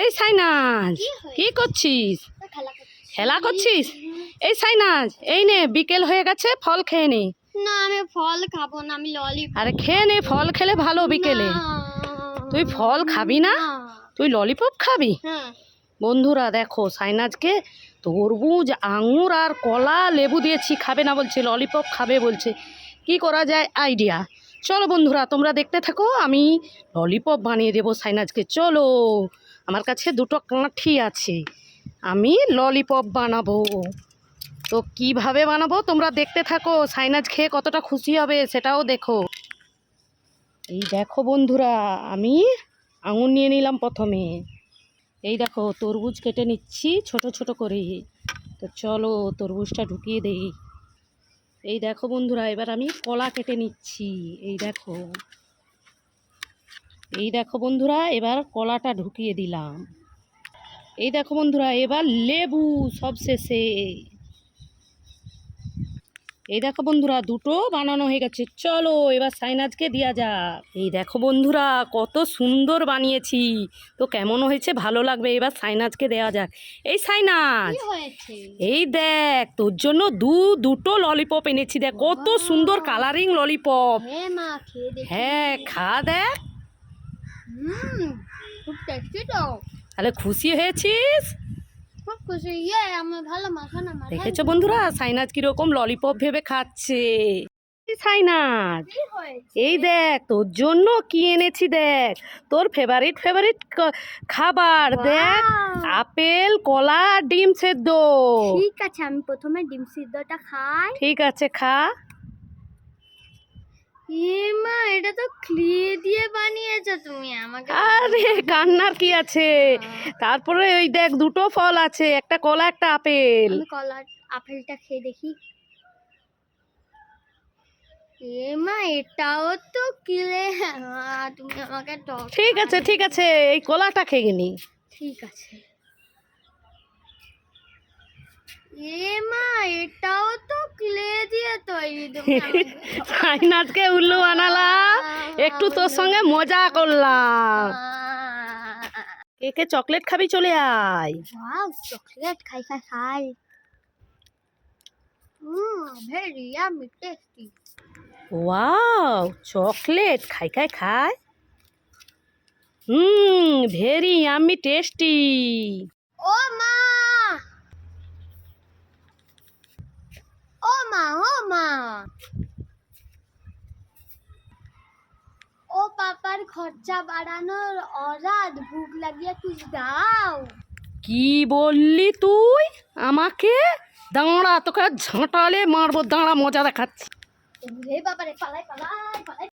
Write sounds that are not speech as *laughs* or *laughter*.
এই সাইনাজ কি করছিস? খেলা করছিস? এই সাইনাজ এই নে বিকেল হয়ে গেছে ফল খেয়ে নে। না আমি ফল খাব না আমি ললি আরে খেয়ে নে ফল খেলে ভালো বিকেলে। তুই ফল খাবি না? তুই ললিপপ খাবি? হ্যাঁ। বন্ধুরা দেখো সাইনাজকে তরমুজ আঙুর আর কলা লেবু দিয়েছি খাবে না বলছে ললিপপ খাবে বলছে। কি করা যায়? আইডিয়া চলো বন্ধুরা, তোমরা দেখতে থাকো, আমি ললিপপ বানিয়ে দেবো সাইনাজকে। চলো, আমার কাছে দুটো কাঠি আছে, আমি ললিপপ বানাবো। তো কীভাবে বানাবো, তোমরা দেখতে থাকো, সাইনাজ খেয়ে কতটা খুশি হবে সেটাও দেখো। এই দেখো বন্ধুরা, আমি আঙুর নিয়ে নিলাম প্রথমে। এই দেখো, তরমুজ কেটে নিচ্ছি, ছোট ছোট করে। তো চলো, তরমুজটা ঢুকিয়ে দেই। এই দেখো বন্ধুরা, এবার আমি কলা কেটে নিচ্ছি। এই দেখো। এই দেখো বন্ধুরা, এবার কলাটা ঢুকিয়ে দিলাম। এই দেখো বন্ধুরা, এবার লেবু সব শেষে এই দেখো বন্ধুরা দুটো বানানো হয়ে গেছে। চলো এবার সাইনাজকে দেওয়া যাক। এই দেখো বন্ধুরা কত সুন্দর বানিয়েছি। তো কেমন হয়েছে? ভালো লাগবে। এবার সাইনাজকে দেওয়া যাক। এই সাইনাজ এই দেখ তোর জন্য দু দুটো ললিপপ এনেছি দেখ। কত সুন্দর কালারিং ললিপপ হ্যাঁ খা দেখ। তাহলে খুশি হয়েছিস? দেখেছ বন্ধুরা সাইনাজ কীরকম ললিপপ ভেবে খাচ্ছে। সাইনাজ এই দেখ তোর জন্য কি এনেছি দেখ। তোর ফেভারিট ফেভারিট খাবার দেখ আপেল কলা ডিম সেদ্ধ। ঠিক আছে আমি প্রথমে ডিম সেদ্ধটা খাই। ঠিক আছে খা। মা এটা তো ক্লে দিয়ে বানিয়েছো তুমি আমাকে। আরে কান্নার কি আছে? তারপরে ওই দেখ দুটো ফল আছে একটা কলা একটা আপেল। আমি কলা আপেলটা খেয়ে দেখি। এ মা এটাও তো ক্লে। তুমি আমাকে ঠিক আছে ঠিক আছে এই কলাটা খেয়ে নি। ঠিক আছে। এ *laughs* আমাকে উল্লু বানালাম একটু তোর সঙ্গে মজা করলাম। কে কে চকলেট খাবি চলে আয়। চকলেট খাই খাই খাই। ওয়াও চকলেট খাই খাই খাই। হুম ভেরি আমি টেস্টি ও মা ও মা ও মা ও পাপার খরচা বাড়ানোর অরাধ ভুক লাগিয়ে তুই দাও। কি বললি তুই? আমাকে? দাঁড়া তোকে ঝাঁটালে মারবো দাঁড়া মজা দেখাচ্ছি। রে পালাই পালাই পালাই